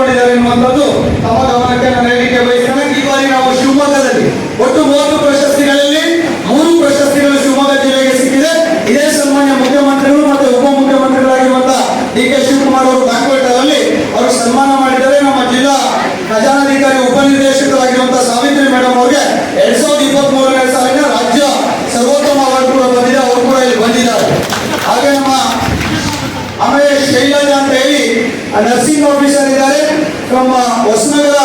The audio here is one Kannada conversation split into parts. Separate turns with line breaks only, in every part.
ಕೂತ್ಕೊಂಡಿದ್ದಾರೆ ಎನ್ನುವಂಥದ್ದು ತಮ್ಮ ಗಮನಕ್ಕೆ ನಾನು ಹೇಳಿಕೆ ಬಯಸ್ತೇನೆ. ಈ ಬಾರಿ ನಾವು ಶಿವಮೊಗ್ಗದಲ್ಲಿ ಒಟ್ಟು ಮೂವತ್ತು ಪ್ರಶಸ್ತಿಗಳಲ್ಲಿ ಮೂರು ಪ್ರಶಸ್ತಿಗಳು ಶಿವಮೊಗ್ಗ ಜಿಲ್ಲೆಗೆ ಸಿಕ್ಕಿದೆ. ಇದೇ ಸನ್ಮಾನ್ಯ ಮುಖ್ಯಮಂತ್ರಿಗಳು ಮತ್ತು ಉಪಮುಖ್ಯಮಂತ್ರಿಗಳಾಗಿರುವಂತಹ ಡಿ ಕೆ ಶಿವಕುಮಾರ್ ಅವರು ಬ್ಯಾಂಕ್ವೆಟ್ ಅವರು ಸನ್ಮಾನ ಮಾಡಿದ್ದಾರೆ. ನಮ್ಮ ಜಿಲ್ಲಾ ಖಜಾನಾಧಿಕಾರಿ ಉಪನಿರ್ದೇಶಕರಾಗಿರುವಂತಹ ಸಾವಿತ್ರಿ ಮೇಡಮ್ ಅವರಿಗೆ ಎರಡ್ ಸಾವಿರದ ಇಪ್ಪತ್ತ್ ಮೂರನೇ ಸಾಲಿನ ರಾಜ್ಯ ಸರ್ವೋತ್ತಮ ಅವಾರ್ಡ್ ಕೂಡ ಬಂದಿದೆ. ಅವರು ಕೂಡ ಇಲ್ಲಿ ಬಂದಿದ್ದಾರೆ. ಹಾಗೆ ನಮ್ಮ ಆಮೇಲೆ ಶೈಲಜಾ ಅಂತ ಹೇಳಿ ನರ್ಸಿಂಗ್ ಆಫೀಸರ್ ಇದ್ದಾರೆ. ನಮ್ಮ ಹೊಸನಗರ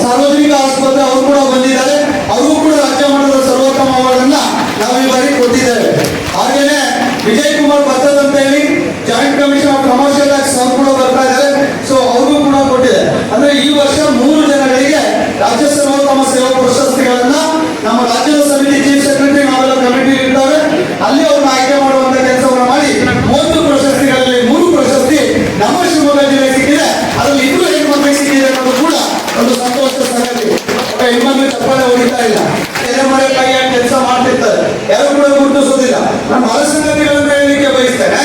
ಸಾರ್ವಜನಿಕ ಆಸ್ಪತ್ರೆ ಅವರು ಕೂಡ ಬಂದಿದ್ದಾರೆ ಅವರು ಕೂಡ ರಾಜ್ಯ ಮಟ್ಟದ ಸರ್ವೋತ್ತಮ ಅವಾರ್ಡ್ ಅನ್ನ ನಾವು ಈ ಬಾರಿ ಕೊಟ್ಟಿದ್ದೇವೆ ಹಾಗೇನೆ ವಿಜಯ್ ಕುಮಾರ್ ಭತ್ತದ್ ಅಂತ ಹೇಳಿ joint commission of commercial tax ಅವರು ಕೂಡ ಬರ್ತಾ ಇದ್ದಾರೆ ಸೊ ಅವ್ರಿಗೂ ಕೂಡ ಕೊಟ್ಟಿದೆ ಅಂದ್ರೆ ಈ ವರ್ಷ ಮೂರು ಜನಗಳಿಗೆ ರಾಜ್ಯ ಸರ್ವೋತ್ತಮ ಸೇವಾ ಪ್ರಶಸ್ತಿಗಳನ್ನ ನಮ್ಮ ರಾಜ್ಯದ ಸಮಿತಿ ಚೀಫ್ ಸೆಕ್ರೆಟರಿ ನಾವೆಲ್ಲ ಕಮಿಟಿ ಇರ್ತವೆ ಅಲ್ಲಿ ಅವ್ರನ್ನ ಆಯ್ಕೆ ಮಾಡುವಂತ ಕೆಲಸವನ್ನು ಮಾಡಿ ಮೂವತ್ತು ಪ್ರಶಸ್ತಿಗಳಲ್ಲಿ ಮೂರು ಪ್ರಶಸ್ತಿ ನಮ್ಮ ಶಿವಮೊಗ್ಗ ಜಿಲ್ಲೆಗೆ ಸಿಕ್ಕಿದೆ ಅದರಲ್ಲಿ ಇಬ್ಬರು ಹೆಣ್ಮಕ್ಳಿಗೆ ಸಿಕ್ಕಿದೆ ಅನ್ನೋದು ಕೂಡ ಒಂದು ಸಂತೋಷದ ಸಂಗತಿ ಹೆಣ್ಮಕ್ಳು ಚಪ್ಪಾಳೆ ಹೊಡಿತಾ ಇಲ್ಲ ತೆರೆಮರೆ ಕೈಯಾಗಿ ಕೆಲಸ ಮಾಡ್ತಿರ್ತಾರೆ ಯಾರು ಕೂಡ ಗುರುತಿಸೋದಿಲ್ಲ ನಾನು ಬಹಳ ಸಂಗತಿಗಳನ್ನ ಹೇಳಲಿಕ್ಕೆ ಬಯಸ್ತೇನೆ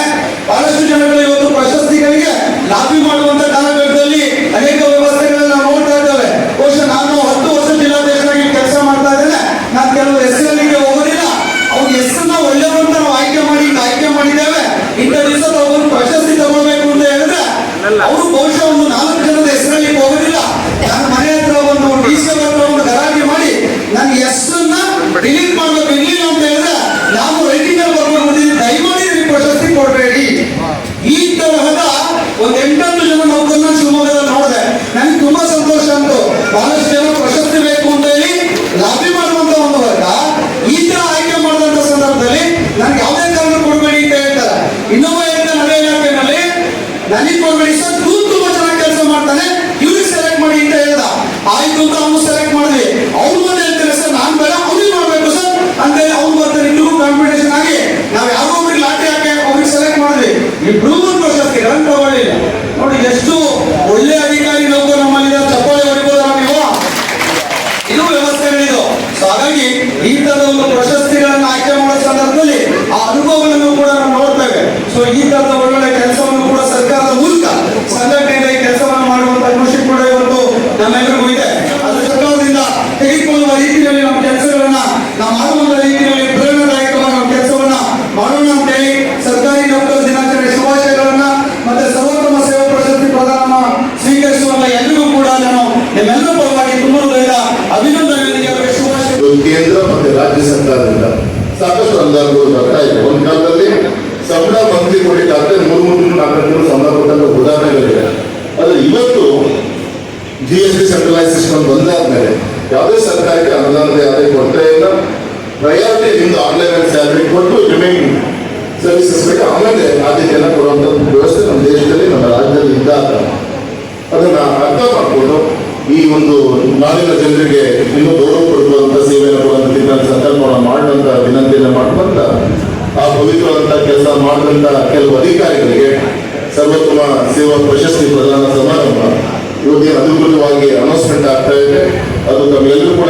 ಬಹಳಷ್ಟು ಜನಗಳು ಇವತ್ತು ಪ್ರಶಸ್ತಿಗಳಿಗೆ ಲಾಬಿ ಮಾಡುವಂತ ಕಾಲಘಟ್ಟದಲ್ಲಿ ಅನೇಕ ವ್ಯವಸ್ಥೆಗಳನ್ನ ನಾವು ನೋಡ್ತಾ ಇದ್ದೇವೆ ಬಹುಶಃ ನಾನು ಹತ್ತು ವರ್ಷ ಜಿಲ್ಲಾಧ್ಯಕ್ಷರಾಗಿ ಕೆಲಸ ಮಾಡ್ತಾ ಇದ್ದೇನೆ ನಾನು ಕೆಲವು ಹೆಸರುಗಳಿಗೆ ಹೋಗೋದಿಲ್ಲ ಅವ್ರ ಹೆಸರನ್ನ ಒಳ್ಳೆಯವರು ಅಂತ ನಾವು ಆಯ್ಕೆ ಮಾಡಿ ಈಗ ಆಯ್ಕೆ ಮಾಡಿದ್ದೇವೆ ಇಂಥ ದಿವಸ ಅವರು ಪ್ರಶಸ್ತಿ ತಗೊಳ್ಬೇಕು ಅಂತ ಹೇಳಿದ್ರೆ ಅವರು ಬಹುಶಃ ಒಂದು ನಾಲ್ಕು ಜನದ ಹೆಸರಲ್ಲಿ ಹೋಗೋದಿಲ್ಲ ನನ್ನ ಮನೆ ಹತ್ರ ಒಂದು ಡಿ ಸಿ ಹತ್ರ ಒಂದು ಗಲಾಟೆ ಮಾಡಿ ನನ್ನ ಹೆಸರನ್ನ ಡಿಲೀಟ್ ಮಾಡ್ಬೇಕು ಇರ್ಲಿಲ್ಲ ಅಂತ ಹೇಳಿದ್ರೆ ನಾನು ರೈಟಿಂಗ್ ಅಲ್ಲಿ ಬರ್ಬೇಕು ಅಂತಿದ್ದೀನಿ. ದಯಮಾಡಿ ನನಗೆ ಪ್ರಶಸ್ತಿ ಕೊಡಬೇಡಿ ಈ ತರಹದ ಒಂದು ಎಂಟತ್ತು ಜನ ನೌಕರನ್ನ ಶಿವಮೊಗ್ಗದಲ್ಲಿ ನೋಡಿದೆ ನನಗೆ ತುಂಬಾ ಸಂತೋಷ ಅಂತು ಬಹಳಷ್ಟು ಜನ ಪ್ರಶಸ್ತಿ ಬೇಕು ಅಂತ ಹೇಳಿ ಲಾಬಿ ಮಾಡುವಂತ ಒಂದು ವರ್ಗ ಈ ತರ ಆಯ್ಕೆ ಮಾಡಿದಂತ ಸಂದರ್ಭದಲ್ಲಿ ನನ್ಗೆ ಯಾವುದೇ ಕಾರಣ ಕೊಡಬೇಡಿ ಅಂತ ಹೇಳ್ತಾರೆ ಇನ್ನೊಬ್ಬ ಹೇಳ್ತಾನೆ ಅದೇ ಇಲಾಖೆನಲ್ಲಿ ನನಗೆ ಕೊಡಬೇಡಿ ತುಂಬಾ ಚೆನ್ನಾಗಿ ಕೆಲಸ ಮಾಡ್ತಾನೆ. ಇವ್ರಿಗೆ ಸೆಲೆಕ್ಟ್ ಮಾಡಿ ಅಂತ ಹೇಳ್ದ. ಆಯ್ತು ಅಂತ ಅವನು ಸೆಲೆಕ್ಟ್ ಮಾಡಿದ್ವಿ. ಅವ್ರು ಬಂದು ಹೇಳ್ತಾರೆ ಸರ್, ನಾನು ಬೇಡ ಅವ್ರಿಗೆ ಮಾಡ್ಬೇಕು, ಸರ್. ಅಂತ ಹೇಳಿ ಅವ್ನು ಬರ್ತಾರೆ ಇಬ್ಬರು ಕಾಂಪಿಟೇಷನ್ ಆಗಿ ನಾವು ಯಾರೋ ಒಬ್ರಿಗೆ ಲಾಟರಿ ಹಾಕಿ ಅವ್ರಿಗೆ ಸೆಲೆಕ್ಟ್ ಮಾಡಿದ್ವಿ. ಇಬ್ರು ರನ್ ತಗೊಳ್ಳಿಲ್ಲ ನೋಡಿ, ಎಷ್ಟು ಒಳ್ಳೆ ಅಧಿಕಾರಿ ನೌಕರ ನಮ್ಮಲ್ಲಿ ಚಪ್ಪಾಳೆ ಹೊಡಿಬೋದ ನೀವು? ಇದು ವ್ಯವಸ್ಥೆಗಳಿದು ಸೊ ಹಾಗಾಗಿ ಈ ತರದ ಒಂದು ಪ್ರಶಸ್ತಿಗಳನ್ನ ಆಯ್ಕೆ ಮಾಡೋ ಸಂದರ್ಭದಲ್ಲಿ ಆ ಅನುಭವಗಳನ್ನು ಕೂಡ ನಾವು ನೋಡ್ತೇವೆ. ಸೊ ಈ ತರದ
Amén. ಪ್ರಯಾರಿಟಿ ನಿಮ್ದು ಆನ್ಲೈನ್ ಸ್ಯಾಲರಿ ಕೊಟ್ಟು ರಿಮೈನಿಂಗ್ ಬೇಕು ಆಮೇಲೆ ಆದ್ಯತೆಯನ್ನು ಕೊಡುವಂಥ ವ್ಯವಸ್ಥೆ ನಮ್ಮ ದೇಶದಲ್ಲಿ, ನಮ್ಮ ರಾಜ್ಯದಲ್ಲಿ ಇದ್ದಾಗ ಅದನ್ನು ಅರ್ಥ ಮಾಡಿಕೊಂಡು ಈ ಒಂದು ನಾಡಿನ ಜನರಿಗೆ ಇನ್ನೂ ಗೌರವ ಕೊಡುವಂಥ ಸೇವೆಯನ್ನು ಕೊಡುವಂಥ ಸಂಕಲ್ಪವನ್ನು ಮಾಡುವಂಥ ವಿನಂತಿಯನ್ನು ಮಾಡ್ಕೊಂತ ಆ ಪವಿತ್ರವಾದಂಥ ಕೆಲಸ ಮಾಡಿದಂಥ ಕೆಲವು ಅಧಿಕಾರಿಗಳಿಗೆ ಸರ್ವೋತ್ತಮ ಸೇವಾ ಪ್ರಶಸ್ತಿ ಪ್ರದಾನ ಸಮಾರಂಭ ಇವತ್ತೇನು ಅಧಿಕೃತವಾಗಿ ಅನೌನ್ಸ್ಮೆಂಟ್ ಆಗ್ತಾ ಇದೆ. ಅದು ತಮ್ಮೆಲ್ಲರೂ ಕೂಡ